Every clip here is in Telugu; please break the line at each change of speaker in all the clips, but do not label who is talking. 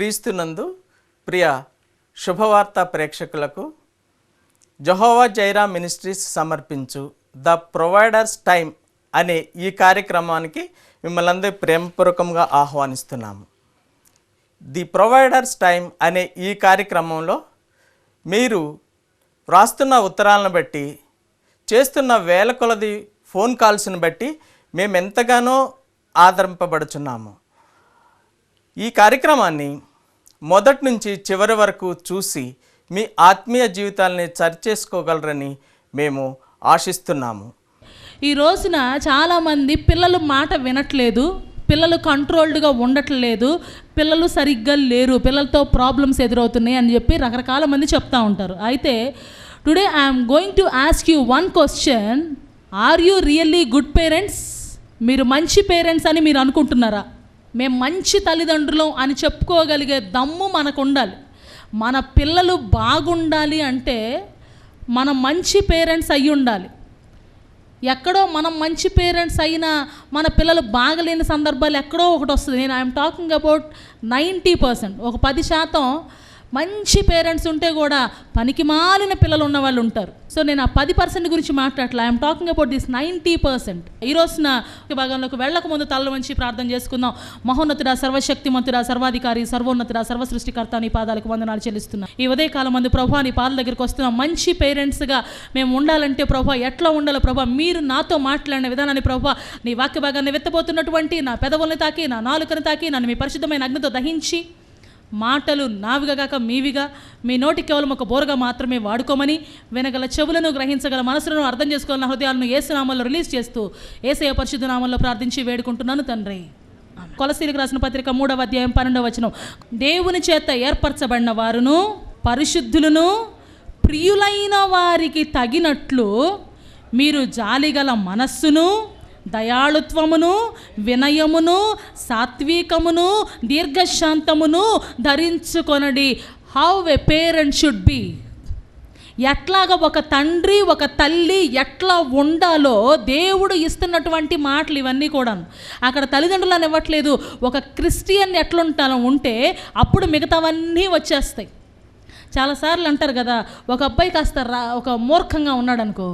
క్రీస్తునందు ప్రియ శుభవార్త ప్రేక్షకులకు జహోవా జైరా మినిస్ట్రీస్ సమర్పించు ద ప్రొవైడర్స్ టైం అనే ఈ కార్యక్రమానికి మిమ్మల్ని అందరూ ప్రేమపూర్వకంగా ఆహ్వానిస్తున్నాము. ది ప్రొవైడర్స్ టైం అనే ఈ కార్యక్రమంలో మీరు వ్రాస్తున్న ఉత్తరాలను బట్టి చేస్తున్న వేల కొలది ఫోన్ కాల్స్ని బట్టి మేము ఎంతగానో ఆదరింపబడుచున్నాము. ఈ కార్యక్రమాన్ని మొదటి నుంచి చివరి వరకు చూసి మీ ఆత్మీయ జీవితాల్ని సరిచేసుకోగలరని మేము ఆశిస్తున్నాము.
ఈ రోజున చాలామంది పిల్లలు మాట వినట్లేదు పిల్లలు కంట్రోల్డ్గా ఉండట్లేదు పిల్లలు సరిగ్గా లేరు పిల్లలతో ప్రాబ్లమ్స్ ఎదురవుతున్నాయి అని చెప్పి రకరకాల మంది చెప్తా ఉంటారు. అయితే today I'm going to ask you one question are you really good parents మీరు మంచి పేరెంట్స్ అని మీరు అనుకుంటున్నారా? మేము మంచి తల్లిదండ్రులం అని చెప్పుకోగలిగే దమ్ము మనకు ఉండాలి మన పిల్లలు బాగుండాలి అంటే మనం మంచి పేరెంట్స్ అయి ఉండాలి ఎక్కడో మనం మంచి పేరెంట్స్ అయినా మన పిల్లలు బాగలేని సందర్భాలు ఎక్కడో ఒకటి వస్తుంది. నేను I'm talking about ninety percent. ఒక పది శాతం మంచి పేరెంట్స్ ఉంటే కూడా పనికి మాలిన పిల్లలు ఉన్న వాళ్ళు ఉంటారు. సో నేను ఆ పది పర్సెంట్ గురించి మాట్లాడలే I'm talking about this ninety percent. ఈ రోజున భాగంలోకి వెళ్ళక ముందు తల్ల వంచి ప్రార్థన చేసుకుందాం. మహోన్నతుడా సర్వశక్తిమంతుడా సర్వాధికారి సర్వోన్నతుడా సర్వ సృష్టికర్త నీ పాదాలకు వందనాలు చెల్లిస్తున్నా. ఈ ఉదయకాలం మంది ప్రభా నీ పాదాల దగ్గరికి వస్తున్నాం. మంచి పేరెంట్స్గా మేము ఉండాలంటే ప్రభా ఎట్లా ఉండాలి ప్రభా మీరు నాతో మాట్లాడిన విధానాన్ని ప్రభా నీ వాక్య భాగాన్ని వెత్తబోతున్నటువంటి నా పెదవుల్ని తాకి నా నాలుకని తాకి నన్ను మీ పరిశుద్ధమైన అగ్నితో దహించి మాటలు నావిగా కాక మీవిగా. మీ నోటి కేవలం ఒక బోరగా మాత్రమే వాడుకోమని వినగల చెవులను గ్రహించగల మనసులను అర్థం చేసుకోగల హృదయాలను ఏసునామంలో రిలీజ్ చేస్తూ ఏసయ పరిశుద్ధ నామంలో ప్రార్థించి వేడుకుంటున్నాను తండ్రి. కొలసీలకు రాసిన పత్రిక మూడవ అధ్యాయం పన్నెండవ వచనం. దేవుని చేత ఏర్పరచబడిన వారును పరిశుద్ధులను ప్రియులైన వారికి తగినట్లు మీరు జాలిగల మనస్సును దయాళుత్వమును వినయమును సాత్వికమును దీర్ఘశాంతమును ధరించుకొనడి. How a parent should be ఎట్లాగ ఒక తండ్రి ఒక తల్లి ఎట్లా ఉండాలో దేవుడు ఇస్తున్నటువంటి మాటలు ఇవన్నీ కూడాను. అక్కడ తల్లిదండ్రులను ఇవ్వట్లేదు ఒక క్రిస్టియన్ ఎట్లుంటాను ఉంటే అప్పుడు మిగతావన్నీ వచ్చేస్తాయి. చాలాసార్లు అంటారు కదా ఒక అబ్బాయి కాస్త రా ఒక మూర్ఖంగా ఉన్నాడు అనుకో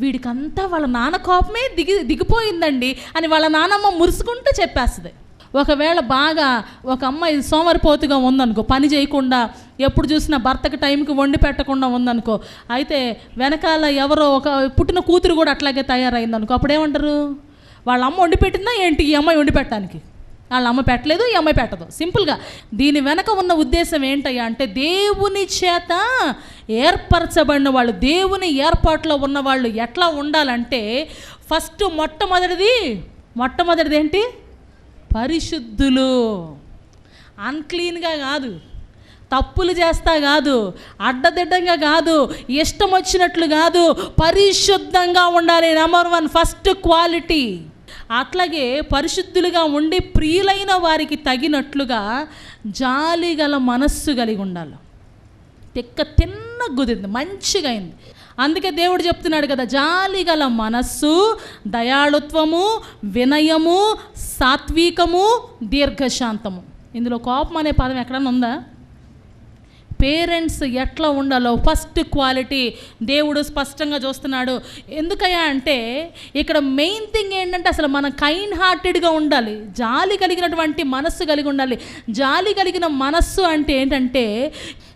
వీడికంతా వాళ్ళ నాన్న కోపమే దిగి దిగిపోయిందండి అని వాళ్ళ నానమ్మ మురుసుకుంటూ చెప్పేస్తుంది. ఒకవేళ బాగా ఒక అమ్మాయి సోమరిపోతుగా ఉందనుకో పని చేయకుండా ఎప్పుడు చూసినా భర్తకి టైంకి వండి పెట్టకుండా ఉందనుకో అయితే వెనకాల ఎవరో ఒక పుట్టిన కూతురు కూడా అట్లాగే తయారైందనుకో అప్పుడేమంటారు? వాళ్ళ అమ్మ వండి పెట్టిందా ఏంటి ఈ అమ్మాయి వండి పెట్టడానికి? వాళ్ళ అమ్మ పెట్టలేదు ఈ అమ్మాయి పెట్టదు. సింపుల్గా దీని వెనక ఉన్న ఉద్దేశం ఏంటయ్యా అంటే దేవుని చేత ఏర్పరచబడిన వాళ్ళు దేవుని ఏర్పాట్లో ఉన్న వాళ్ళు ఎట్లా ఉండాలంటే ఫస్ట్ మొట్టమొదటిది మొట్టమొదటిది ఏంటి? పరిశుద్ధులు. అన్క్లీన్గా కాదు. తప్పులు చేస్తా కాదు. అడ్డదిడ్డంగా కాదు. ఇష్టం వచ్చినట్లు కాదు. పరిశుద్ధంగా ఉండాలి నెంబర్ వన్ ఫస్ట్ క్వాలిటీ అట్లాగే పరిశుద్ధులుగా ఉండి ప్రియులైన వారికి తగినట్లుగా జాలి గల మనస్సు కలిగి ఉండాలి. తిక్క తిన్న గుదింది మంచిగా అయింది. అందుకే దేవుడు చెప్తున్నాడు కదా జాలి గల మనస్సు దయాళుత్వము వినయము సాత్వికము దీర్ఘశాంతము. ఇందులో కోపం అనే పదం ఎక్కడన్నా ఉందా? పేరెంట్స్ ఎట్లా ఉండాలో ఫస్ట్ క్వాలిటీ దేవుడు స్పష్టంగా చూస్తున్నాడు. ఎందుకయ్యా అంటే ఇక్కడ మెయిన్ థింగ్ ఏంటంటే అసలు మనం కైండ్ హార్టెడ్గా ఉండాలి. జాలి కలిగినటువంటి మనస్సు కలిగి ఉండాలి. జాలి కలిగిన మనస్సు అంటే ఏంటంటే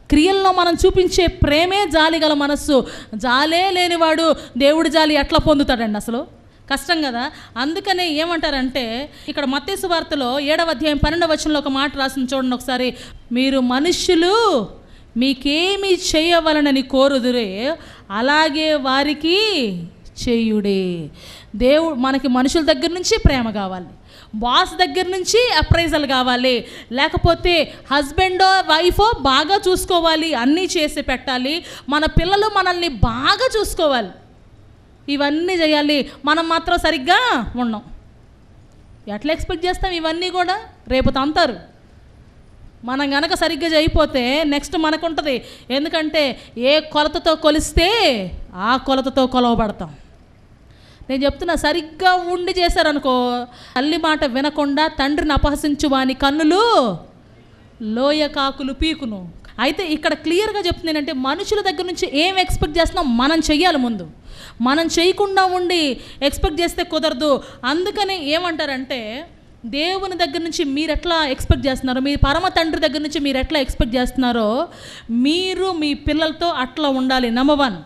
క్రియల్లో మనం చూపించే ప్రేమే జాలి గల మనస్సు. జాలే లేనివాడు దేవుడి జాలి ఎట్లా పొందుతాడండి అసలు? కష్టం కదా? అందుకనే ఏమంటారంటే ఇక్కడ మత్తేసు వార్తలో ఏడవ అధ్యాయం పన్నెండవ వచనంలో ఒక మాట రాసింది చూడండి ఒకసారి. మీరు మనుష్యులు మీకేమి చేయవలనని కోరుదురే అలాగే వారికి చేయుడే. దేవుడు మనకి మనుషుల దగ్గర నుంచి ప్రేమ కావాలి. బాస్ దగ్గర నుంచి అప్రైజల్ కావాలి. లేకపోతే హస్బెండో వైఫో బాగా చూసుకోవాలి అన్నీ చేసి పెట్టాలి. మన పిల్లలు మనల్ని బాగా చూసుకోవాలి. ఇవన్నీ చేయాలి. మనం మాత్రం సరిగ్గా ఉన్నాం ఎట్లా ఎక్స్పెక్ట్ చేస్తాం ఇవన్నీ కూడా? రేపు తంతారు. మనం గనక సరిగ్గా చేయపోతే నెక్స్ట్ మనకుంటుంది. ఎందుకంటే ఏ కొలతతో కొలిస్తే ఆ కొలతతో కొలవబడతాం. నేను చెప్తున్నా సరిగ్గా ఉండి చేశారనుకో తల్లి మాట వినకుండా తండ్రిని అపహసించు వాని కన్నులు లోయ కాకులు పీకును. అయితే ఇక్కడ క్లియర్గా చెప్తుంది ఏంటంటే మనుషుల దగ్గర నుంచి ఏం ఎక్స్పెక్ట్ చేస్తున్నాం? మనం చెయ్యాలి ముందు. మనం చేయకుండా ఉండి ఎక్స్పెక్ట్ చేస్తే కుదరదు. అందుకని ఏమంటారంటే దేవుని దగ్గర నుంచి మీరు ఎట్లా ఎక్స్పెక్ట్ చేస్తున్నారో మీ పరమ తండ్రి దగ్గర నుంచి మీరు ఎట్లా ఎక్స్పెక్ట్ చేస్తున్నారో మీరు మీ పిల్లలతో అట్లా ఉండాలి. నెంబర్ వన్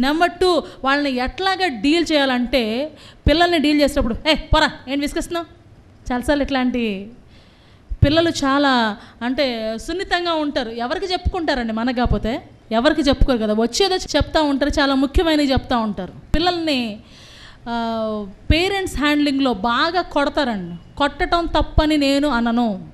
నెంబర్ టూ వాళ్ళని ఎట్లాగా డీల్ చేయాలంటే పిల్లల్ని డీల్ చేసేటప్పుడు ఏ పొరా ఏం విసుకొస్తున్నావు చాలాసార్లు ఇట్లాంటి పిల్లలు చాలా అంటే సున్నితంగా ఉంటారు. ఎవరికి చెప్పుకుంటారండి మన కాకపోతే? ఎవరికి చెప్పుకోరు కదా? వచ్చేదో చెప్తూ ఉంటారు చాలా ముఖ్యమైనవి చెప్తూ ఉంటారు. పిల్లల్ని పేరెంట్స్ హ్యాండ్లింగ్లో బాగా కొడతారండి. కొట్టడం తప్పని నేను అనను.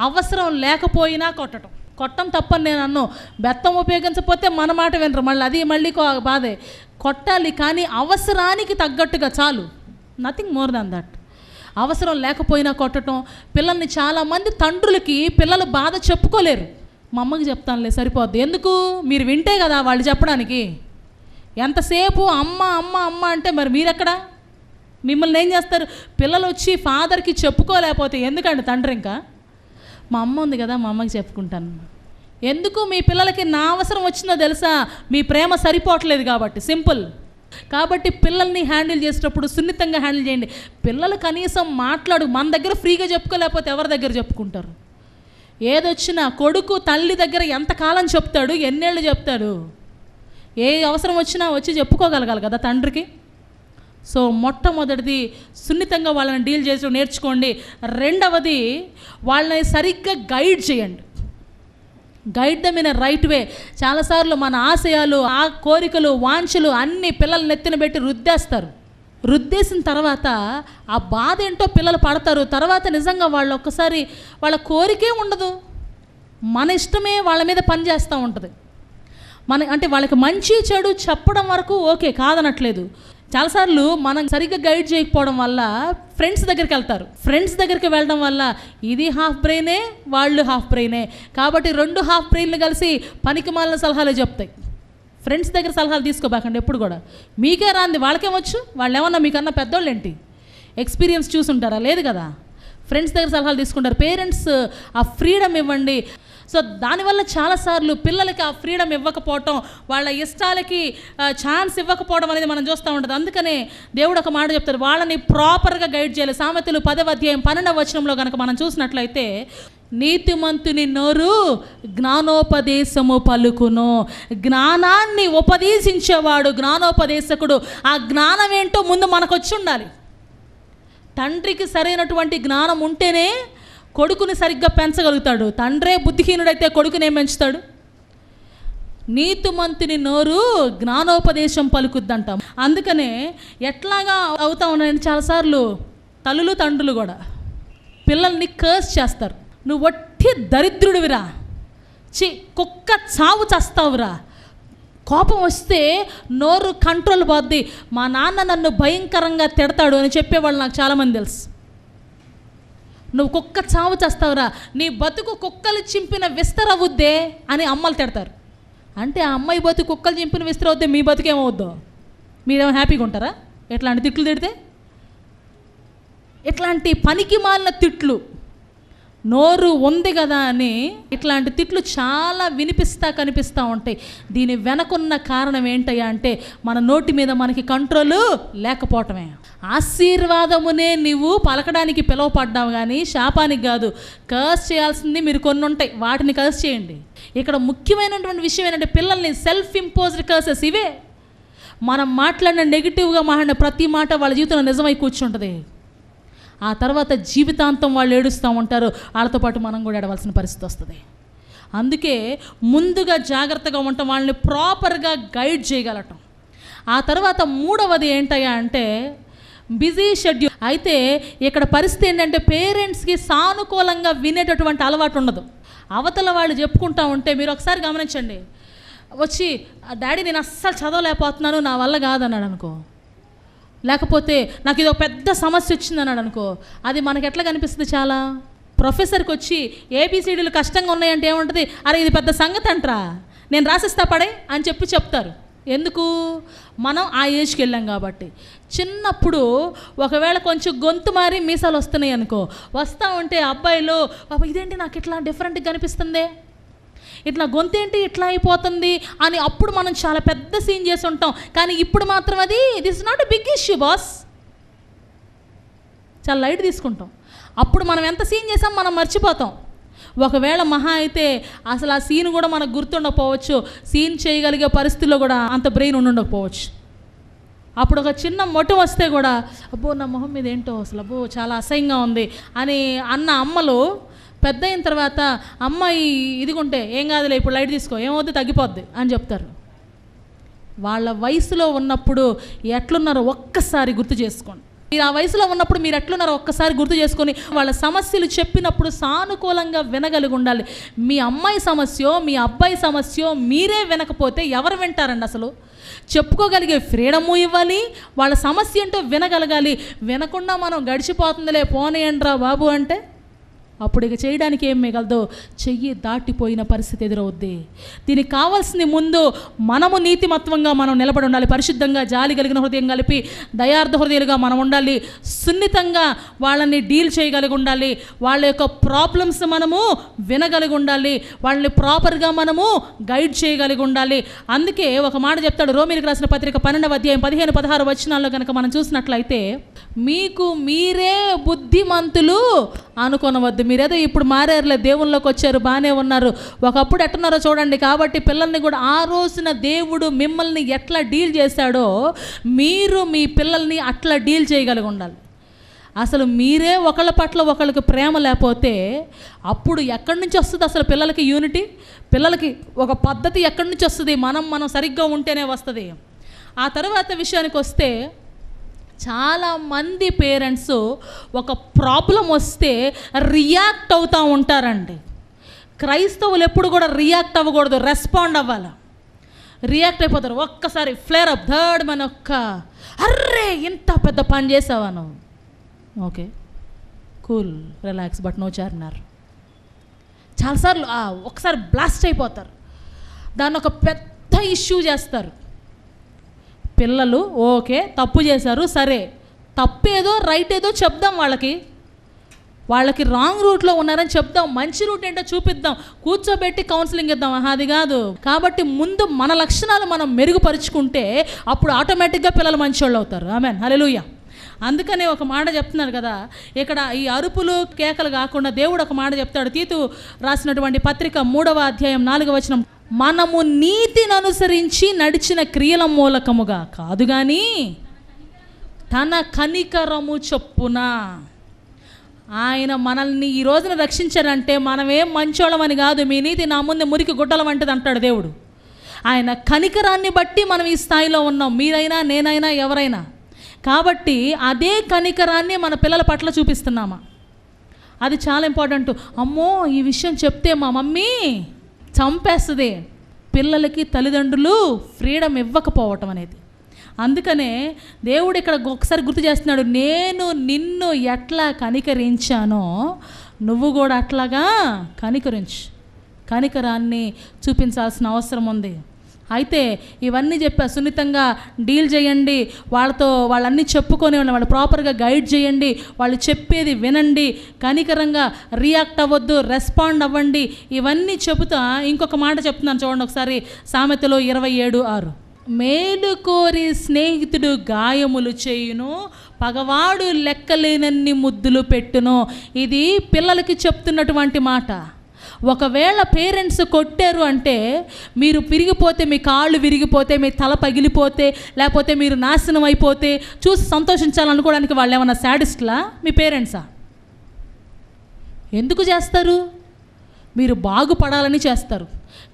అవసరం లేకపోయినా కొట్టడం కొట్టం తప్పని నేను అన్ను. బెత్తం ఉపయోగించకపోతే మన మాట వినరు. మళ్ళీ అది మళ్ళీ కో- బాధే. కొట్టాలి కానీ అవసరానికి తగ్గట్టుగా చాలు. నథింగ్ మోర్ దాన్ దట్ అవసరం లేకపోయినా కొట్టడం పిల్లల్ని చాలామంది తండ్రులకి పిల్లలు బాధ చెప్పుకోలేరు. మా అమ్మకి చెప్తానులే సరిపోద్ది. ఎందుకు? మీరు వింటే కదా వాళ్ళు చెప్పడానికి. ఎంతసేపు అమ్మ అమ్మ అమ్మ అంటే మరి మీరెక్కడా? మిమ్మల్ని ఏం చేస్తారు? పిల్లలు వచ్చి ఫాదర్కి చెప్పుకోలేకపోతే ఎందుకండి తండ్రి ఇంకా? మా అమ్మ ఉంది కదా మా అమ్మకి చెప్పుకుంటాను. ఎందుకు మీ పిల్లలకి నా అవసరం వచ్చిందో తెలుసా? మీ ప్రేమ సరిపోవట్లేదు కాబట్టి సింపుల్. కాబట్టి పిల్లల్ని హ్యాండిల్ చేసేటప్పుడు సున్నితంగా హ్యాండిల్ చేయండి. పిల్లలు కనీసం మాట్లాడు మన దగ్గర ఫ్రీగా చెప్పుకోలేకపోతే ఎవరి దగ్గర చెప్పుకుంటారు? ఏదొచ్చినా కొడుకు తల్లి దగ్గర ఎంతకాలం చెప్తాడు? ఎన్నేళ్ళు చెప్తాడు? ఏ అవసరం వచ్చినా వచ్చి చెప్పుకోగలగాలి కదా తండ్రికి? సో మొట్టమొదటిది సున్నితంగా వాళ్ళని డీల్ చేసి నేర్చుకోండి. రెండవది వాళ్ళని సరిగ్గా గైడ్ చేయండి. Guide them in right way. చాలాసార్లు మన ఆశయాలు ఆ కోరికలు వాంఛలు అన్ని పిల్లల నెత్తిన పెట్టి రుద్దేస్తారు. రుద్దేసిన తర్వాత ఆ బాధ ఏంటో పిల్లలు పడతారు. తర్వాత నిజంగా వాళ్ళు ఒక్కసారి వాళ్ళ కోరికే ఉండదు. మన ఇష్టమే వాళ్ళ మీద పని చేస్తూ ఉంటుంది. మన అంటే వాళ్ళకి మంచి చెడు చెప్పడం వరకు ఓకే కాదనట్లేదు. చాలాసార్లు మనం సరిగ్గా గైడ్ చేయకపోవడం వల్ల ఫ్రెండ్స్ దగ్గరికి వెళ్తారు. ఫ్రెండ్స్ దగ్గరికి వెళ్ళడం వల్ల ఇది హాఫ్ బ్రెయినే వాళ్ళు హాఫ్ బ్రెయినే. కాబట్టి రెండు హాఫ్ బ్రెయిన్లు కలిసి పనికి మాలిన సలహాలు చెప్తాయి. ఫ్రెండ్స్ దగ్గర సలహాలు తీసుకోబాకండి ఎప్పుడు కూడా. మీకే రాంది వాళ్ళకేమొచ్చు? వాళ్ళు ఏమన్నా మీకన్నా పెద్దోళ్ళు ఏంటి ఎక్స్పీరియన్స్ చూసుంటారా? లేదు కదా. ఫ్రెండ్స్ దగ్గర సలహాలు తీసుకుంటారు. పేరెంట్స్ ఆ ఫ్రీడమ్ ఇవ్వండి. సో దానివల్ల చాలాసార్లు పిల్లలకి ఆ ఫ్రీడమ్ ఇవ్వకపోవటం వాళ్ళ ఇష్టాలకి ఛాన్స్ ఇవ్వకపోవడం అనేది మనం చూస్తూ ఉంటుంది. అందుకనే దేవుడు ఒక మాట చెప్తారు వాళ్ళని ప్రాపర్గా గైడ్ చేయాలి. సామెతలు పదవ అధ్యాయం పన్నెండవ వచనంలో కనుక మనం చూసినట్లయితే నీతిమంతుని నోరు జ్ఞానోపదేశము పలుకును. జ్ఞానాన్ని ఉపదేశించేవాడు జ్ఞానోపదేశకుడు. ఆ జ్ఞానం ఏంటో ముందు మనకు వచ్చి ఉండాలి. తండ్రికి సరైనటువంటి జ్ఞానం ఉంటేనే కొడుకుని సరిగ్గా పెంచగలుగుతాడు. తండ్రే బుద్ధిహీనుడైతే కొడుకుని ఏం పెంచుతాడు? నీతిమంతుని నోరు జ్ఞానోపదేశం పలుకుద్దంటాం. అందుకనే ఎట్లాగా అవుతా ఉన్నాయని చాలాసార్లు? తల్లులు తండ్రులు కూడా. పిల్లల్ని కర్స్ చేస్తారు. నువ్వు వట్టి దరిద్రుడివిరా. చి కుక్క చావు చస్తావురా. కోపం వస్తే నోరు కంట్రోల్ పోద్ది. మా నాన్న నన్ను భయంకరంగా తిడతాడు అని చెప్పేవాళ్ళు నాకు చాలామంది తెలుసు. నువ్వు కుక్క చావు చేస్తావురా. నీ బతుకు కుక్కలు చింపిన విస్తరవుద్దే అని అమ్మలు తిడతారు. అంటే ఆ అమ్మాయి బతుకు కుక్కలు చింపిన విస్తరవుద్దే మీ బతుకేమవుద్దో? మీరేమో హ్యాపీగా ఉంటారా? ఎట్లాంటి తిట్లు తిడితే? ఇట్లాంటి పనికి మాలిన తిట్లు? నోరు ఉంది కదా అని ఇట్లాంటి తిట్లు చాలా వినిపిస్తా కనిపిస్తూ ఉంటాయి. దీని వెనకున్న కారణం ఏంటయ్యా అంటే మన నోటి మీద మనకి కంట్రోల్ లేకపోవటమే. ఆశీర్వాదమునే నీవు పలకడానికి పిలువపడ్డావు కానీ శాపానికి కాదు. కర్స్ చేయాల్సింది మీరు కొన్ని ఉంటాయి. వాటిని కర్స్ చేయండి. ఇక్కడ ముఖ్యమైనటువంటి విషయం ఏంటంటే పిల్లల్ని సెల్ఫ్ ఇంపోజ్డ్ కర్సెస్ ఇవే. మనం మాట్లాడిన నెగిటివ్గా మాట్లాడిన ప్రతి మాట వాళ్ళ జీవితంలో నిజమై కూర్చుంటుంది. ఆ తర్వాత జీవితాంతం వాళ్ళు ఏడుస్తూ ఉంటారు. వాళ్ళతో పాటు మనం కూడా ఏడవలసిన పరిస్థితి వస్తుంది. అందుకే ముందుగా జాగ్రత్తగా ఉండటం వాళ్ళని ప్రాపర్గా గైడ్ చేయగలటం. ఆ తర్వాత మూడవది ఏంటయ్యా అంటే బిజీ షెడ్యూల్ అయితే ఇక్కడ పరిస్థితి ఏంటంటే పేరెంట్స్కి సానుకూలంగా వినేటటువంటి అలవాటు ఉండదు. అవతల వాళ్ళు చెప్పుకుంటా ఉంటే మీరు ఒకసారి గమనించండి. వచ్చి డాడీ నేను అస్సలు చదవలేకపోతున్నాను నా వల్ల కాదన్నాడు అనుకో. లేకపోతే నాకు ఇది ఒక పెద్ద సమస్య వచ్చింది అన్నాడు అనుకో. అది మనకు ఎట్లా కనిపిస్తుంది చాలా? ప్రొఫెసర్కి వచ్చి ఏబిసిడీలు కష్టంగా ఉన్నాయంటే ఏముంటుంది? అరే ఇది పెద్ద సంగతి అంటరా. నేను రాసిస్తా పడే అని చెప్పి చెప్తారు. ఎందుకు? మనం ఆ ఏజ్కి వెళ్ళాం కాబట్టి. చిన్నప్పుడు ఒకవేళ కొంచెం గొంతు మారి మీసాలు వస్తున్నాయి అనుకో. వస్తా ఉంటే అబ్బాయిలు పాప ఇదేంటి నాకు ఇట్లా డిఫరెంట్గా కనిపిస్తుందే? ఇట్లా గొంతేంటి ఇట్లా అయిపోతుంది అని అప్పుడు మనం చాలా పెద్ద సీన్ చేసి ఉంటాం. కానీ ఇప్పుడు మాత్రం అది this not big issue boss చాలా లైట్ తీసుకుంటాం. అప్పుడు మనం ఎంత సీన్ చేసాం మనం మర్చిపోతాం. ఒకవేళ మహా అయితే అసలు ఆ సీన్ కూడా మనకు గుర్తుండకపోవచ్చు. సీన్ చేయగలిగే పరిస్థితుల్లో కూడా అంత బ్రెయిన్ ఉండకపోవచ్చు అప్పుడు ఒక చిన్న మొట్టు వస్తే కూడా అబ్బో నా మొహం మీద ఏంటో అసలు అబ్బో చాలా అసహ్యంగా ఉంది అని అన్న అమ్మలు పెద్ద అయిన తర్వాత అమ్మాయి ఇదిగుంటే ఏం కాదులే ఇప్పుడు లైట్ తీసుకో ఏమవుద్ది తగ్గిపోద్ది అని చెప్తారు. వాళ్ళ వయసులో ఉన్నప్పుడు ఎట్లున్నారో ఒక్కసారి గుర్తు చేసుకోండి. మీరు ఆ వయసులో ఉన్నప్పుడు మీరు ఎట్లున్నారో ఒక్కసారి గుర్తు చేసుకొని వాళ్ళ సమస్యలు చెప్పినప్పుడు సానుకూలంగా వినగలిగి ఉండాలి. మీ అమ్మాయి సమస్య మీ అబ్బాయి సమస్య మీరే వినకపోతే ఎవరు వింటారండి అసలు? చెప్పుకోగలిగే ఫ్రీడము ఇవ్వాలి వాళ్ళ సమస్య ఏంటో వినగలగాలి. వినకుండా మనం గడిచిపోతుందిలే పోనీయండ్రా బాబు అంటే అప్పుడు ఇక చేయడానికి ఏం మిగలదో. చెయ్యి దాటిపోయిన పరిస్థితి ఎదురవుద్ది. దీనికి కావాల్సింది ముందు మనము నీతిమత్వంగా మనం నిలబడి ఉండాలి. పరిశుద్ధంగా జాలి కలిగిన హృదయం కలిపి దయార్థ హృదయాలుగా మనం ఉండాలి. సున్నితంగా వాళ్ళని డీల్ చేయగలిగి ఉండాలి. వాళ్ళ యొక్క ప్రాబ్లమ్స్ మనము వినగలిగి ఉండాలి. వాళ్ళని ప్రాపర్గా మనము గైడ్ చేయగలిగి ఉండాలి. అందుకే ఒక మాట చెప్తాడు. రోమిలకు రాసిన పత్రిక పన్నెండవ అధ్యాయం పదిహేను పదహారు వచనాల్లో కనుక మనం చూసినట్లయితే మీకు మీరే బుద్ధిమంతులు అనుకొనవద్దు. మీరేదో ఇప్పుడు మారారులే దేవుళ్ళకి వచ్చారు బాగానే ఉన్నారు. ఒకప్పుడు ఎట్టున్నారో చూడండి కాబట్టి పిల్లల్ని కూడా ఆ రోజున దేవుడు మిమ్మల్ని ఎట్లా డీల్ చేశాడో మీరు మీ పిల్లల్ని అట్లా డీల్ చేయగలిగి ఉండాలి. అసలు మీరే ఒకళ్ళ పట్ల ఒకళ్ళకి ప్రేమ లేకపోతే అప్పుడు ఎక్కడి నుంచి వస్తుంది అసలు పిల్లలకి యూనిటీ పిల్లలకి ఒక పద్ధతి ఎక్కడి నుంచి వస్తుంది? మనం మనం సరిగ్గా ఉంటేనే వస్తుంది. ఆ తర్వాత విషయానికి వస్తే చాలా మంది పేరెంట్స్ ఒక ప్రాబ్లం వస్తే రియాక్ట్ అవుతూ ఉంటారండి. క్రైస్తవులు ఎప్పుడు కూడా రియాక్ట్ అవ్వకూడదు రెస్పాండ్ అవ్వాలి. రియాక్ట్ అయిపోతారు ఒక్కసారి ఫ్లేర్ అప్ థర్డ్ మన ఒక్క అర్రే ఇంత పెద్ద పని చేసావా నువ్వు? Okay cool relax but no Charminar చాలాసార్లు ఒకసారి బ్లాస్ట్ అయిపోతారు. దాన్ని ఒక పెద్ద ఇష్యూ చేస్తారు. పిల్లలు ఓకే తప్పు చేశారు సరే. తప్పేదో రైట్ ఏదో చెప్దాం వాళ్ళకి. వాళ్ళకి రాంగ్ రూట్లో ఉన్నారని చెప్దాం మంచి రూట్ ఏంటో చూపిద్దాం కూర్చోబెట్టి కౌన్సిలింగ్ ఇద్దాం. అది కాదు. కాబట్టి ముందు మన లక్షణాలు మనం మెరుగుపరుచుకుంటే అప్పుడు ఆటోమేటిక్గా పిల్లలు మంచోళ్ళు అవుతారు. ఆమెన్. హలెలుయ అందుకనే ఒక మాట చెప్తున్నారు కదా ఇక్కడ ఈ అరుపులు కేకలు కాకుండా దేవుడు ఒక మాట చెప్తాడు. తీతు రాసినటువంటి పత్రిక మూడవ అధ్యాయం నాలుగవ వచనం. మనము నీతిని అనుసరించి నడిచిన క్రియల మూలకముగా కాదు కానీ తన కనికరము చొప్పున ఆయన మనల్ని ఈ రోజున రక్షించారంటే మనమేం మంచోళమని కాదు మీ నీతి నా ముందు మురికి గుడ్డల వంటిది అంటాడు దేవుడు. ఆయన కనికరాన్ని బట్టి మనం ఈ స్థాయిలో ఉన్నాం మీరైనా నేనైనా ఎవరైనా. కాబట్టి అదే కనికరాన్ని మన పిల్లల పట్ల చూపిస్తున్నామా? అది చాలా ఇంపార్టెంట్. అమ్మో ఈ విషయం చెప్తే మా మమ్మీ చంపేస్తుంది. పిల్లలకి తల్లిదండ్రులు ఫ్రీడమ్ ఇవ్వకపోవటం అనేది. అందుకనే దేవుడు ఇక్కడ ఒకసారి గుర్తు చేస్తున్నాడు నేను నిన్ను ఎట్లా కనికరించానో నువ్వు కూడా అట్లాగా కనికరించు. కనికరాన్ని చూపించాల్సిన అవసరం ఉంది. అయితే ఇవన్నీ చెప్పా సున్నితంగా డీల్ చేయండి. వాళ్ళతో వాళ్ళన్నీ చెప్పుకొని వాళ్ళు ప్రాపర్గా గైడ్ చేయండి. వాళ్ళు చెప్పేది వినండి. కనికరంగా రియాక్ట్ అవ్వద్దు రెస్పాండ్ అవ్వండి. ఇవన్నీ చెబుతా ఇంకొక మాట చెప్తున్నాను చూడండి ఒకసారి. సామెతలో ఇరవై ఏడు ఆరు. మేలు కోరి స్నేహితుడు గాయములు చేయును పగవాడు లెక్కలేనన్ని ముద్దులు పెట్టును. ఇది పిల్లలకి చెప్తున్నటువంటి మాట. ఒకవేళ పేరెంట్స్ కొట్టారు అంటే మీరు విరిగిపోతే మీ కాళ్ళు విరిగిపోతే మీ తల పగిలిపోతే లేకపోతే మీరు నాశనం అయిపోతే చూసి సంతోషించాలనుకోవడానికి వాళ్ళు ఏమన్నా శాడిస్ట్లా మీ పేరెంట్సా ఎందుకు చేస్తారు? మీరు బాగుపడాలని చేస్తారు.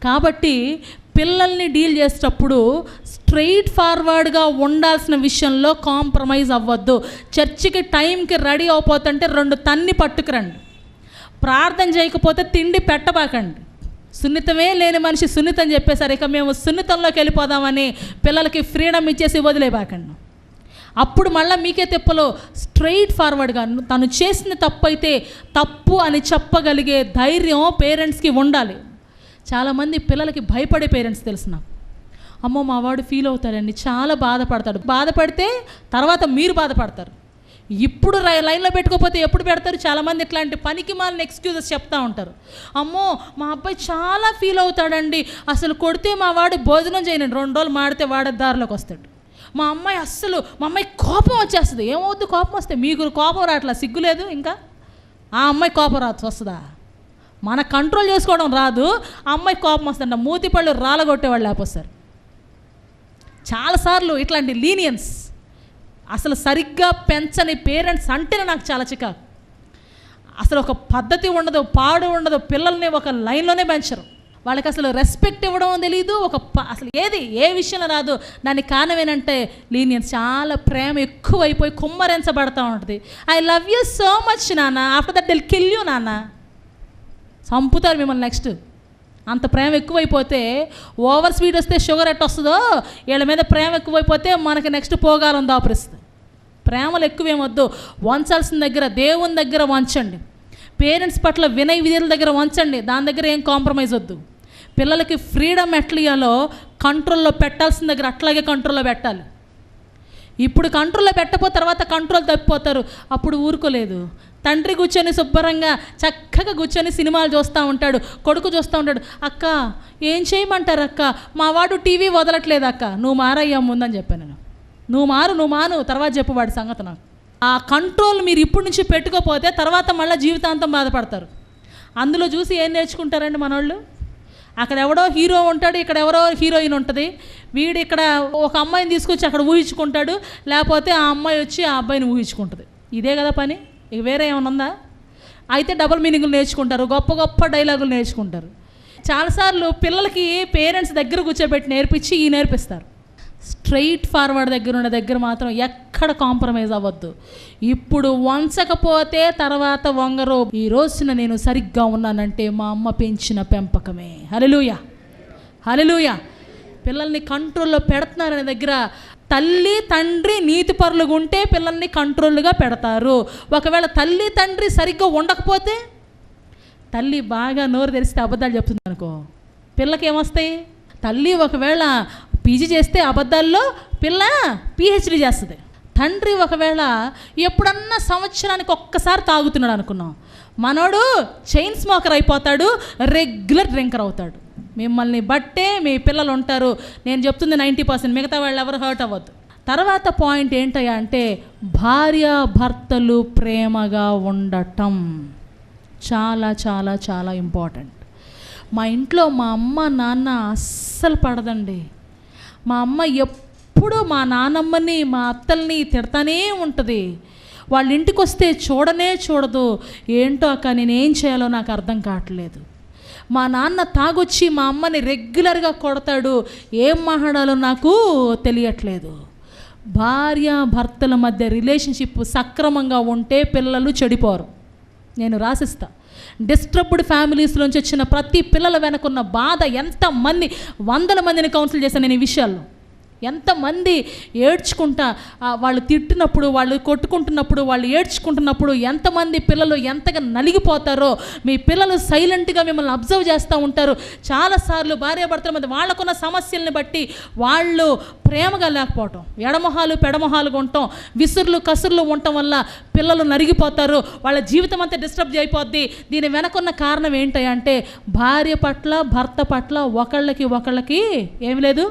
కాబట్టి పిల్లల్ని డీల్ చేసేటప్పుడు స్ట్రైట్ ఫార్వర్డ్గా ఉండాల్సిన విషయంలో కాంప్రమైజ్ అవ్వద్దు. చర్చికి టైంకి రెడీ అయిపోతుంటే రెండు తన్ని పట్టుకురండి. ప్రార్థన చేయకపోతే తిండి పెట్టబాకండి. సున్నితమే లేని మనిషి సున్నితం చెప్పేశారు ఇక మేము సున్నితంలోకి వెళ్ళిపోదామని పిల్లలకి ఫ్రీడమ్ ఇచ్చేసి వదిలేబాకండి. అప్పుడు మళ్ళీ మీకే తెప్పలో స్ట్రైట్ ఫార్వర్డ్గా తను చేసిన తప్పు అయితే తప్పు అని చెప్పగలిగే ధైర్యం పేరెంట్స్కి ఉండాలి. చాలామంది పిల్లలకి భయపడే పేరెంట్స్ తెలుసు నాకు. అమ్మో మా వాడు ఫీల్ అవుతాడండి చాలా బాధపడతాడు. బాధపడితే తర్వాత మీరు బాధపడతారు. ఇప్పుడు లైన్లో పెట్టుకోకపోతే ఎప్పుడు పెడతారు? చాలామంది ఇట్లాంటి పనికి మాలిన ఎక్స్క్యూజెస్ చెప్తా ఉంటారు. అమ్మో మా అబ్బాయి చాలా ఫీల్ అవుతాడండి. అసలు కొడితే మా వాడు భోజనం చేయనండి. రెండు రోజులు మాడితే వాడ దారిలోకి వస్తాడు. మా అమ్మాయి అస్సలు మా అమ్మాయి కోపం వచ్చేస్తుంది. ఏమవుద్దు? కోపం వస్తే మీకు కోపం రావట్లా? సిగ్గు లేదు ఇంకా? ఆ అమ్మాయి కోపం రాదు వస్తుందా? మన కంట్రోల్ చేసుకోవడం రాదు. ఆ అమ్మాయి కోపం వస్తుందంట. మూతి పళ్ళు రాలగొట్టేవాళ్ళు లేకపోస్తారు చాలాసార్లు ఇట్లాంటి లీనియన్స్ అసలు సరిగ్గా పెంచని పేరెంట్స్ అంటేనే నాకు చాలా చికాకు. అసలు ఒక పద్ధతి ఉండదు పాడు ఉండదు పిల్లల్ని ఒక లైన్లోనే పెంచరు. వాళ్ళకి అసలు రెస్పెక్ట్ ఇవ్వడం తెలియదు ఒక ప- అసలు ఏది ఏ విషయంలో రాదు. దానికి కారణం ఏంటంటే లీనియన్స్ చాలా ప్రేమ ఎక్కువైపోయి కుమ్మరించబడతా ఉంటుంది. I love you so much నాన్న after that they'll kill you నాన్న. చంపుతారు మిమ్మల్ని నెక్స్ట్. అంత ప్రేమ ఎక్కువైపోతే ఓవర్ స్వీట్ వస్తే షుగర్ ఎట్ వస్తుందో వీళ్ళ మీద ప్రేమ ఎక్కువైపోతే మనకి నెక్స్ట్ పోగాలని దాపరిస్తుంది. ప్రేమలు ఎక్కువేమొద్దు. వంచాల్సిన దగ్గర దేవుని దగ్గర వంచండి. పేరెంట్స్ పట్ల వినయ విధుల దగ్గర వంచండి. దాని దగ్గర ఏం కాంప్రమైజ్ వద్దు. పిల్లలకి ఫ్రీడమ్ ఎట్లియాలో కంట్రోల్లో పెట్టాల్సిన దగ్గర అట్లాగే కంట్రోల్లో పెట్టాలి. ఇప్పుడు కంట్రోల్లో పెట్టపో తర్వాత కంట్రోల్ తప్పిపోతారు. అప్పుడు ఊరుకోలేదు. తండ్రి కూర్చొని శుభ్రంగా చక్కగా కూర్చొని సినిమాలు చూస్తూ ఉంటాడు కొడుకు చూస్తూ ఉంటాడు. అక్క ఏం చేయమంటారు అక్క మా వాడు టీవీ వదలట్లేదు అక్క నువ్వు మారయ్యా ముందని చెప్పాను నేను. నువ్వు మారు నువ్వు మాను తర్వాత చెప్పు వాడి సంగతి నాకు. ఆ కంట్రోల్ మీరు ఇప్పటి నుంచి పెట్టుకోపోతే తర్వాత మళ్ళీ జీవితాంతం బాధపడతారు. అందులో చూసి ఏం నేర్చుకుంటారండి మనోళ్ళు? అక్కడ ఎవడో హీరో ఉంటాడు ఇక్కడ ఎవరో హీరోయిన్ ఉంటుంది. వీడు ఇక్కడ ఒక అమ్మాయిని తీసుకొచ్చి అక్కడ ఊహించుకుంటాడు లేకపోతే ఆ అమ్మాయి వచ్చి ఆ అబ్బాయిని ఊహించుకుంటుంది. ఇదే కదా పని? ఇక వేరే ఏమైనా ఉందా? అయితే డబుల్ మీనింగ్లు నేర్చుకుంటారు గొప్ప గొప్ప డైలాగులు నేర్చుకుంటారు. చాలాసార్లు పిల్లలకి పేరెంట్స్ దగ్గర కూర్చోబెట్టి నేర్పించి ఈ నేర్పిస్తారు. స్ట్రైట్ ఫార్వర్డ్ దగ్గర ఉన్న దగ్గర మాత్రం ఎక్కడ కాంప్రమైజ్ అవ్వద్దు. ఇప్పుడు వంచకపోతే తర్వాత వంగరు ఈ రోజున నేను సరిగ్గా ఉన్నానంటే మా అమ్మ పెంచిన పెంపకమే. హలలుయ హలలుయ పిల్లల్ని కంట్రోల్లో పెడుతున్నారనే దగ్గర తల్లి తండ్రి నీతిపరులుగా ఉంటే పిల్లల్ని కంట్రోల్గా పెడతారు. ఒకవేళ తల్లి తండ్రి సరిగ్గా ఉండకపోతే తల్లి బాగా నోరు తెరిస్తే అబద్ధాలు చెప్తుంది అనుకో. పిల్లకి ఏమొస్తాయి తల్లి ఒకవేళ పీజీ చేస్తే అబద్ధాల్లో పిల్ల పిహెచ్డి చేస్తుంది. తండ్రి ఒకవేళ ఎప్పుడన్నా సంవత్సరానికి ఒక్కసారి తాగుతున్నాడు అనుకున్నాం. మనోడు చైన్ స్మోకర్ అయిపోతాడు రెగ్యులర్ డ్రింకర్ అవుతాడు. మిమ్మల్ని బట్టే మీ పిల్లలు ఉంటారు. నేను చెప్తుంది నైంటీ పర్సెంట్. మిగతా వాళ్ళు ఎవరు హర్ట్ అవ్వద్దు. తర్వాత పాయింట్ ఏంటయ్యా అంటే భార్య భర్తలు ప్రేమగా ఉండటం చాలా చాలా చాలా ఇంపార్టెంట్ మా ఇంట్లో మా అమ్మ నాన్న అస్సలు పడదండి. మా అమ్మ ఎప్పుడూ మా నానమ్మని మా అత్తల్ని తిడతానే ఉంటుంది. వాళ్ళ ఇంటికి వస్తే చూడనే చూడదు. ఏంటో అక్క నేనేం చేయాలో నాకు అర్థం కావట్లేదు. మా నాన్న తాగొచ్చి మా అమ్మని రెగ్యులర్గా కొడతాడు. ఏం మాట్లాడాలో నాకు తెలియట్లేదు. భార్య భర్తల మధ్య రిలేషన్షిప్ సక్రమంగా ఉంటే పిల్లలు చెడిపోరు. నేను రాసిస్తా. డిస్టర్బ్డ్ ఫ్యామిలీస్ నుంచి వచ్చిన ప్రతి పిల్లల వెనకున్న బాధ ఎంతమంది వందల మందిని కౌన్సిల్ చేశాను నేను ఈ విషయాల్లో. ఎంతమంది ఏడ్చుకుంటా వాళ్ళు తిట్టినప్పుడు వాళ్ళు కొట్టుకుంటున్నప్పుడు వాళ్ళు ఏడ్చుకుంటున్నప్పుడు ఎంతమంది పిల్లలు ఎంతగా నలిగిపోతారో మీ పిల్లలు సైలెంట్గా మిమ్మల్ని అబ్జర్వ్ చేస్తూ ఉంటారు. చాలాసార్లు భార్యాభర్తల మీద వాళ్ళకున్న సమస్యల్ని బట్టి వాళ్ళు ప్రేమగా లేకపోవటం ఎడమొహాలు పెడమొహాలుగా ఉండటం విసురులు కసురులు ఉండటం వల్ల పిల్లలు నరిగిపోతారు వాళ్ళ జీవితం అంతా డిస్టర్బ్ అయిపోద్ది. దీని వెనకున్న కారణం ఏంటి అంటే భార్య పట్ల భర్త పట్ల ఒకళ్ళకి ఒకళ్ళకి ఏమి లేదు.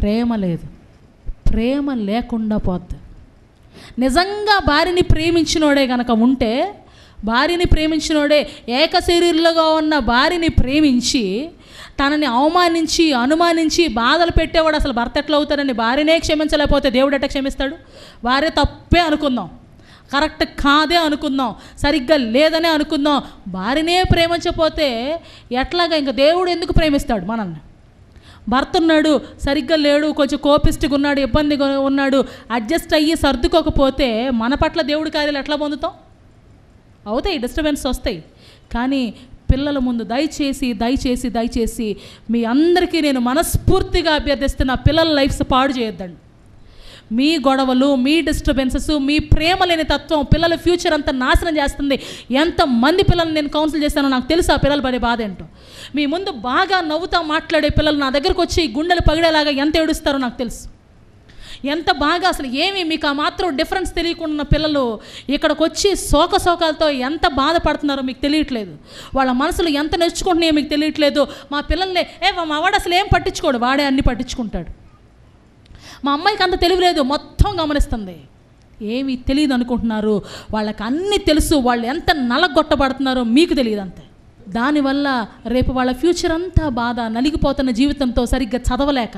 ప్రేమ లేదు. ప్రేమ లేకుండా పోద్ది. నిజంగా భార్యని ప్రేమించినోడే గనక ఉంటే భార్యని ప్రేమించినోడే ఏక శరీరంలోగా ఉన్న భార్యని ప్రేమించి తనని అవమానించి అనుమానించి బాధలు పెట్టేవాడు అసలు భర్త ఎట్లా అవుతాడని భార్యనే క్షమించలేకపోతే దేవుడు ఎట్ట క్షమిస్తాడు? భార్య తప్పే అనుకుందాం. కరెక్ట్ కాదే అనుకుందాం. సరిగ్గా లేదనే అనుకుందాం. భార్యనే ప్రేమించకపోతే ఎట్లాగా ఇంకా దేవుడు ఎందుకు ప్రేమిస్తాడు మనల్ని? భర్త ఉన్నాడు సరిగ్గా లేడు కొంచెం కోపిస్ట్గా ఉన్నాడు ఇబ్బందిగా ఉన్నాడు అడ్జస్ట్ అయ్యి సర్దుకోకపోతే మన పట్ల దేవుడి కార్యాలు ఎట్లా పొందుతాం? అవుతాయి డిస్టర్బెన్స్ వస్తాయి. కానీ పిల్లల ముందు దయచేసి దయచేసి దయచేసి మీ అందరికీ నేను మనస్ఫూర్తిగా అభ్యర్థిస్తున్న పిల్లల లైఫ్స్ పాడు చేయొద్దండి. మీ గొడవలు మీ డిస్టర్బెన్సెస్ మీ ప్రేమ లేని తత్వం పిల్లల ఫ్యూచర్ అంతా నాశనం చేస్తుంది. ఎంతమంది పిల్లల్ని నేను కౌన్సిల్ చేశానో నాకు తెలుసు ఆ పిల్లలు పడే బాధ ఏంటో. మీ ముందు బాగా నవ్వుతా మాట్లాడే పిల్లలు నా దగ్గరకు వచ్చి గుండెలు పగిడేలాగా ఎంత ఏడుస్తారో నాకు తెలుసు. ఎంత బాగా అసలు ఏమి మీకు ఆ మాత్రం డిఫరెన్స్ తెలియకుండా పిల్లలు ఇక్కడికి వచ్చి శోక శోకాలతో ఎంత బాధపడుతున్నారో మీకు తెలియట్లేదు. వాళ్ళ మనసులు ఎంత నేర్చుకుంటున్నాయో మీకు తెలియట్లేదు. మా పిల్లల్ని ఏ మా వాడు అసలు ఏం పట్టించుకోడు? వాడే అన్ని పట్టించుకుంటాడు. మా అమ్మాయికి అంత తెలియలేదు మొత్తం గమనిస్తుంది. ఏమీ తెలియదు అనుకుంటున్నారు. వాళ్ళకి అన్నీ తెలుసు వాళ్ళు ఎంత నలగొట్టబడుతున్నారో మీకు తెలియదు అంతే. దానివల్ల రేపు వాళ్ళ ఫ్యూచర్ అంతా బాధ నలిగిపోతున్న జీవితంతో సరిగ్గా చదవలేక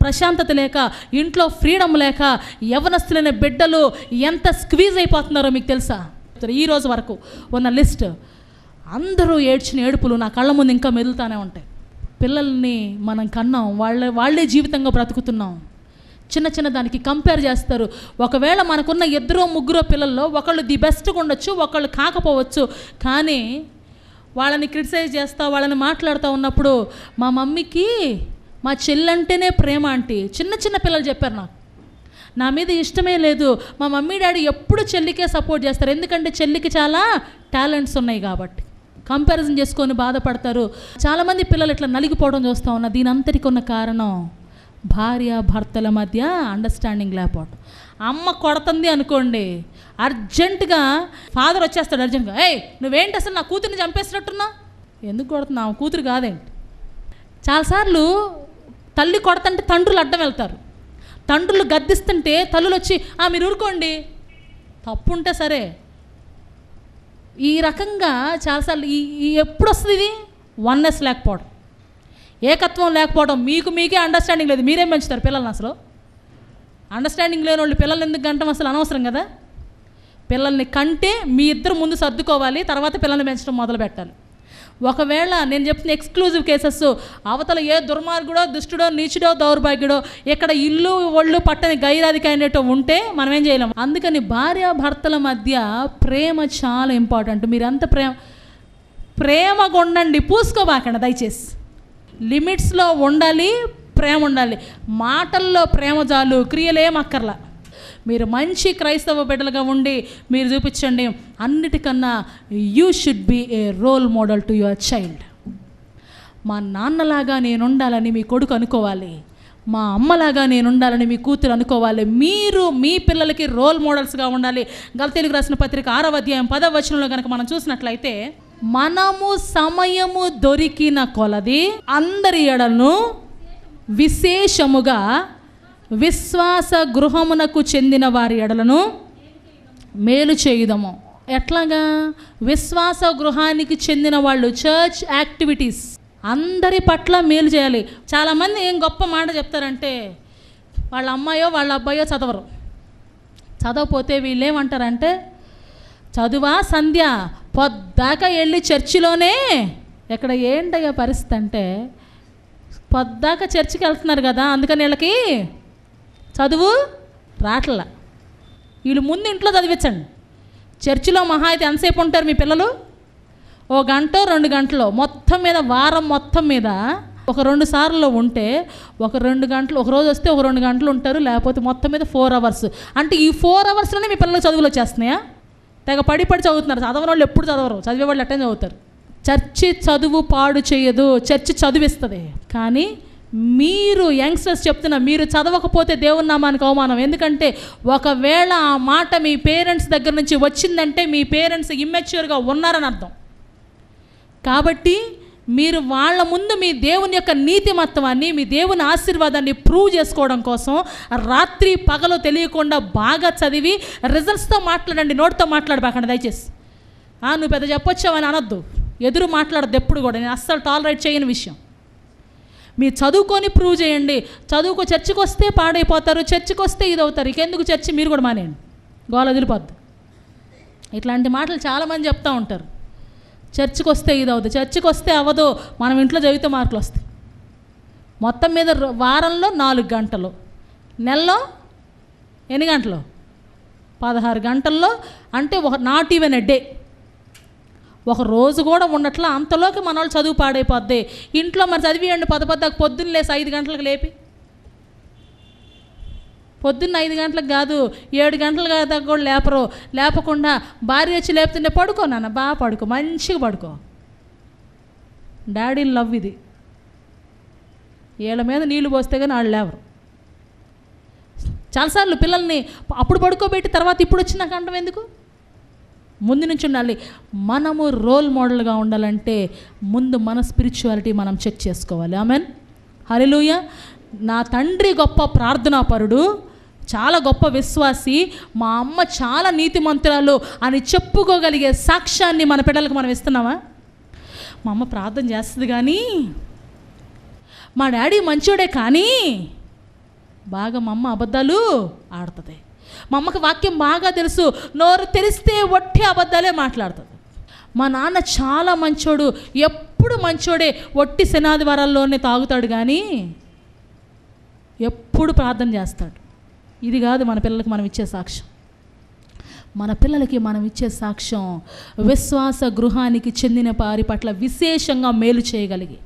ప్రశాంతత లేక ఇంట్లో ఫ్రీడమ్ లేక యవనస్తులైన బిడ్డలు ఎంత స్క్వీజ్ అయిపోతున్నారో మీకు తెలుసా? ఈ రోజు వరకు ఉన్న లిస్ట్ అందరూ ఏడ్చిన ఏడుపులు నా కళ్ళ ముందు ఇంకా మెదులుతానే ఉంటాయి. పిల్లల్ని మనం కన్నాం వాళ్ళ వాళ్ళే జీవితంగా బ్రతుకుతున్నాం. చిన్న చిన్న దానికి కంపేర్ చేస్తారు. ఒకవేళ మనకున్న ఇద్దరో ముగ్గురో పిల్లల్లో ఒకళ్ళు ది బెస్ట్గా ఉండొచ్చు ఒకళ్ళు కాకపోవచ్చు. కానీ వాళ్ళని క్రిటిసైజ్ చేస్తా వాళ్ళని మాట్లాడుతూ ఉన్నప్పుడు మా మమ్మీకి మా చెల్లంటేనే ప్రేమ ఆంటీ. చిన్న చిన్న పిల్లలు చెప్పారు నాకు. నా మీద ఇష్టమే లేదు. మా మమ్మీ డాడీ ఎప్పుడు చెల్లికే సపోర్ట్ చేస్తారు. ఎందుకంటే చెల్లికి చాలా టాలెంట్స్ ఉన్నాయి కాబట్టి. కంపారిజన్ చేసుకొని బాధపడతారు. చాలామంది పిల్లలు ఇట్లా నలిగిపోవడం చూస్తూ ఉన్నా. దీని అంతటికి ఉన్న కారణం భార్య భర్తల మధ్య అండర్స్టాండింగ్ లేకపోవడం అమ్మ కొడుతుంది అనుకోండి అర్జెంటుగా ఫాదర్ వచ్చేస్తాడు అర్జెంట్గా ఏయ్ నువ్వేంటి అసలు నా కూతుర్ని చంపేసినట్టున్నా ఎందుకు కొడుతున్నావు? కూతురు కాదేంటి? చాలాసార్లు తల్లి కొడతంటే తండ్రులు అడ్డం వెళ్తారు. తండ్రులు గద్దిస్తుంటే తల్లులు వచ్చి ఆ మీరు ఊరుకోండి. తప్పు ఉంటే సరే. ఈ రకంగా చాలాసార్లు ఈ ఈ ఎప్పుడు వస్తుంది ఇది? వన్నెస్ లేకపోవడం ఏకత్వం లేకపోవడం మీకు మీకే అండర్స్టాండింగ్ లేదు. మీరేం పెంచుతారు పిల్లల్ని అసలు? అండర్స్టాండింగ్ లేని వాళ్ళు పిల్లల్ని ఎందుకు గంటం అసలు అనవసరం కదా? పిల్లల్ని కంటే మీ ఇద్దరు ముందు సర్దుకోవాలి తర్వాత పిల్లల్ని పెంచడం మొదలు పెట్టాలి. ఒకవేళ నేను చెప్తున్న ఎక్స్క్లూజివ్ కేసెస్ అవతల ఏ దుర్మార్గుడో దుష్టుడో నీచుడో దౌర్భాగ్యుడో ఇక్కడ ఇల్లు ఒళ్ళు పట్టని గైరాదికి అయినట్టు ఉంటే మనం ఏం చేయలేం. అందుకని భార్య భర్తల మధ్య ప్రేమ చాలా ఇంపార్టెంట్ మీరంత ప్రేమ ప్రేమగా ఉండండి పూసుకోబాకండి దయచేసి. లిమిట్స్లో ఉండాలి ప్రేమ ఉండాలి. మాటల్లో ప్రేమ చాలు క్రియలేం అక్కర్ల. మీరు మంచి క్రైస్తవ బిడ్డలుగా ఉండి మీరు చూపించండి అన్నిటికన్నా you should be a role model to your child మా నాన్నలాగా నేను ఉండాలని మీ కొడుకు అనుకోవాలి. మా అమ్మలాగా నేను ఉండాలని మీ కూతురు అనుకోవాలి. మీరు మీ పిల్లలకి రోల్ మోడల్స్గా ఉండాలి. గలతీలకు రాసిన పత్రిక ఆరవ అధ్యాయం పదవ వచనంలో కనుక మనం చూసినట్లయితే మనము సమయము దొరికిన కొలది అందరి ఎడలను విశేషముగా విశ్వాస గృహమునకు చెందిన వారి ఎడలను మేలు చేయుదము. ఎట్లాగా? విశ్వాస గృహానికి చెందిన వాళ్ళు చర్చ్ యాక్టివిటీస్ అందరి పట్ల మేలు చేయాలి. చాలామంది ఏం గొప్ప మాట చెప్తారంటే వాళ్ళ అమ్మాయో వాళ్ళ అబ్బాయో చదవరు. చదవపోతే వీళ్ళు ఏమంటారంటే చదువా సంధ్య? పొద్దాకా వెళ్ళి చర్చిలోనే ఇక్కడ ఏంటయ్యా పరిస్థితి అంటే పొద్దాక చర్చికి వెళ్తున్నారు కదా అందుకని వీళ్ళకి చదువు రాట్ల. వీళ్ళు ముందు ఇంట్లో చదివించండి. చర్చిలో మహా అయితే ఎంతసేపు ఉంటారు మీ పిల్లలు? ఓ గంట రెండు గంటలు. మొత్తం మీద వారం మొత్తం మీద ఒక రెండు సార్లు ఉంటే ఒక రెండు గంటలు ఒక రోజు వస్తే ఒక రెండు గంటలు ఉంటారు లేకపోతే మొత్తం మీద ఫోర్ అవర్స్ అంటే ఈ ఫోర్ అవర్స్లోనే మీ పిల్లలు చదువులు వచ్చేస్తున్నాయా? తెగ పడి పడి చదువుతున్నారు. చదవని వాళ్ళు ఎప్పుడు చదవరు. చదివే వాళ్ళు ఎట్టే చదువుతారు. చర్చి చదువు పాడు చేయదు. చర్చి చదివిస్తుంది. కానీ మీరు యంగ్స్టర్స్ చెప్తున్నా మీరు చదవకపోతే దేవుని నామానికి అవమానం. ఎందుకంటే ఒకవేళ ఆ మాట మీ పేరెంట్స్ దగ్గర నుంచి వచ్చిందంటే మీ పేరెంట్స్ ఇమ్మెచ్యూర్గా ఉన్నారని అర్థం. కాబట్టి మీరు వాళ్ళ ముందు మీ దేవుని యొక్క నీతిమత్వాన్ని మీ దేవుని ఆశీర్వాదాన్ని ప్రూవ్ చేసుకోవడం కోసం రాత్రి పగలు తెలియకుండా బాగా చదివి రిజల్ట్స్తో మాట్లాడండి నోటితో మాట్లాడబాకండి దయచేసి. "ఆ, నువ్వు పెద్ద చెప్పొచ్చావని అనొద్దు. ఎదురు మాట్లాడద్దు ఎప్పుడు కూడా. నేను అస్సలు టాలరేట్ చేయని విషయం. మీరు చదువుకొని ప్రూవ్ చేయండి. చదువుకు చర్చికి వస్తే పాడైపోతారు చర్చికి వస్తే ఇది అవుతారు చర్చి? మీరు కూడా మానేయండి. గోల వదిలిపోద్దు. ఇట్లాంటి మాటలు చాలామంది చెప్తూ ఉంటారు. చర్చికి వస్తే ఇది అవ్వదు చర్చికి వస్తే అవ్వదు మనం ఇంట్లో చదివితే మార్కులు వస్తాయి. మొత్తం మీద వారంలో నాలుగు గంటలు. నెలలో ఎన్ని గంటలు? పదహారు గంటల్లో అంటే ఒక నాట్ ఈవెన్ ఎ డే. ఒక రోజు కూడా ఉండట్లా అంతలోకి మన వాళ్ళు చదువు పాడైపోద్ది. ఇంట్లో మరి చదివియండి పద పొద్దున్న లేసి ఐదు గంటలకు లేపి. పొద్దున్న ఐదు గంటలకు కాదు ఏడు గంటలు దాకా కూడా లేపరు. లేపకుండా భార్య వచ్చి లేపుతుంటే పడుకో నాన్న బాగా పడుకో మంచిగా పడుకో. డాడీ లవ్ ఇది. వీళ్ళ మీద నీళ్ళు పోస్తే కానీ వాళ్ళు లేవరు. చాలాసార్లు పిల్లల్ని అప్పుడు పడుకోబెట్టి తర్వాత ఇప్పుడు వచ్చి నాకు అంటాం ఎందుకు? ముందు నుంచి ఉండాలి. మనము రోల్ మోడల్గా ఉండాలంటే ముందు మన స్పిరిచువాలిటీ మనం చెక్ చేసుకోవాలి. ఆమెన్ హరిలూయ నా తండ్రి గొప్ప ప్రార్థనాపరుడు చాలా గొప్ప విశ్వాసి మా అమ్మ చాలా నీతిమంతురాలు అని చెప్పుకోగలిగే సాక్ష్యాన్ని మన పిల్లలకు మనం ఇస్తున్నామా? మా అమ్మ ప్రార్థన చేస్తుంది కానీ మా డాడీ మంచోడే కానీ బాగా మా అమ్మ అబద్ధాలు ఆడుతుంది. మా అమ్మకి వాక్యం బాగా తెలుసు నోరు తెలిస్తే ఒట్టి అబద్ధాలే మాట్లాడుతుంది. మా నాన్న చాలా మంచోడు ఎప్పుడు మంచోడే ఒట్టి శనాదివారాల్లోనే తాగుతాడు కానీ ఎప్పుడు ప్రార్థన చేస్తాడు. ఇది కాదు మన పిల్లలకి మనం ఇచ్చే సాక్ష్యం. మన పిల్లలకి మనం ఇచ్చే సాక్ష్యం విశ్వాస గృహానికి చెందిన వారి పట్ల విశేషంగా మేలు చేయగలిగి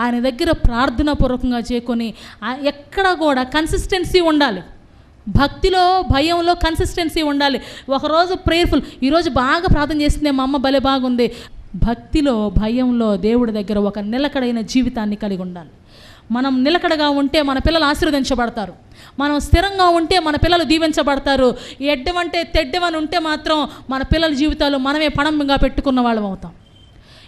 ఆయన దగ్గర ప్రార్థనాపూర్వకంగా చేకొని ఎక్కడ కూడా కన్సిస్టెన్సీ ఉండాలి. భక్తిలో భయంలో కన్సిస్టెన్సీ ఉండాలి. ఒకరోజు ప్రేయర్ఫుల్ ఈరోజు బాగా ప్రార్థన చేసిందే మా అమ్మ భలే బాగుంది. భక్తిలో భయంలో దేవుడి దగ్గర ఒక నిలకడైన జీవితాన్ని కలిగి ఉండాలి. మనం నిలకడగా ఉంటే మన పిల్లలు ఆశీర్వదించబడతారు. మనం స్థిరంగా ఉంటే మన పిల్లలు దీవించబడతారు. ఎడ్డమంటే తెడ్డమని ఉంటే మాత్రం మన పిల్లల జీవితాలు మనమే పణంగా పెట్టుకున్న వాళ్ళం అవుతాం.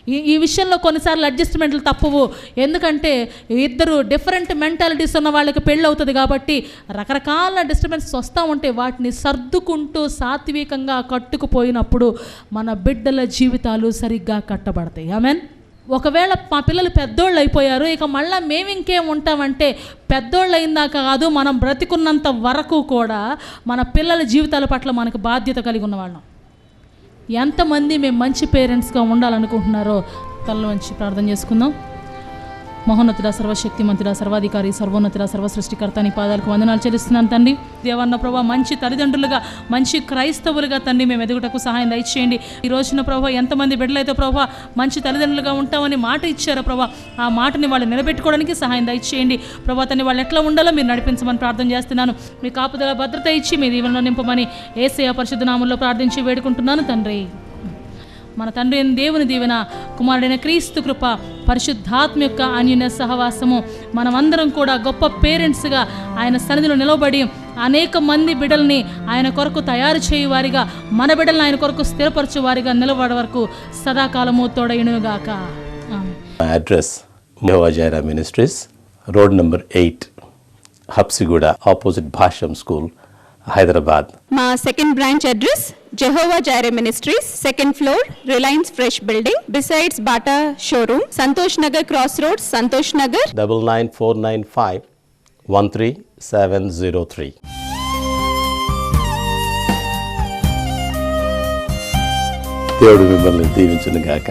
ఈ ఈ విషయంలో కొన్నిసార్లు అడ్జస్ట్మెంట్లు తప్పవు. ఎందుకంటే ఇద్దరు డిఫరెంట్ మెంటాలిటీస్ ఉన్న వాళ్ళకి పెళ్ళి అవుతుంది కాబట్టి రకరకాల డిస్టర్బెన్సెస్ వస్తూ ఉంటే వాటిని సర్దుకుంటూ సాత్వికంగా కట్టుకుపోయినప్పుడు మన బిడ్డల జీవితాలు సరిగ్గా కట్టబడతాయి. ఆమెన్. ఒకవేళ మా పిల్లలు పెద్దోళ్ళు అయిపోయారు ఇక మళ్ళీ మేము ఇంకేం ఉంటామంటే పెద్దోళ్ళు అయిందాక కాదు మనం బ్రతికున్నంత వరకు కూడా మన పిల్లల జీవితాల పట్ల మనకు బాధ్యత కలిగి ఉన్నవాళ్ళం. ఎంతమంది మేము మంచి పేరెంట్స్గా ఉండాలనుకుంటున్నారో తల మంచి ప్రార్థన చేసుకుందాం. మహోన్నతుడ సర్వశక్తిమంతుడ సర్వాధికారి సర్వోన్నతుడ సర్వసృష్టికర్త నీ పాదాలకు వందనాలు చెల్లిస్తున్నాను తండ్రి. దేవన్న ప్రభా మంచి తల్లిదండ్రులుగా మంచి క్రైస్తవులుగా తండ్రి మేము ఎదుగుటకు సహాయం దయచేయండి. ఈ రోజున ప్రభా ఎంతమంది బిడ్డలైతే ప్రభా మంచి తల్లిదండ్రులుగా ఉంటామని మాట ఇచ్చారో ప్రభా ఆ మాటని వాళ్ళు నిలబెట్టుకోవడానికి సహాయం దయచేయండి. ప్రభా తన్ని వాళ్ళు ఎట్లా ఉండాలో మీరు నడిపించమని ప్రార్థన చేస్తున్నాను. మీ కాపుదల భద్రత ఇచ్చి మీ దీవెనలో నింపమని ఏసయ పరిశుద్ధ నామంలో ప్రార్థించి వేడుకుంటున్నాను తండ్రి. మన తండ్రి అయిన దేవుని దీవెన కుమారుడైన క్రీస్తు కృప పరిశుద్ధాత్మ యొక్క అన్యున సహవాసము మనమందరం కూడా గొప్ప పేరెంట్స్గా ఆయన సన్నిధిలో నిలబడి అనేక మంది బిడ్డల్ని ఆయన కొరకు తయారు చేయువారిగా మన బిడ్డల్ని ఆయన కొరకు స్థిరపరచేవారిగా నిలబడే వరకు సదాకాలము తోడైనగాక
address ministries road number eight Habsiguda opposite Bhashyam school Hyderabad.
మా second branch address Jehovah Jireh ministries second floor Reliance Fresh building besides Bata showroom Santosh Nagar cross road Santosh Nagar
double nine four nine five one three seven zero three. దేవుడు మిమ్మల్ని దీవించును గాక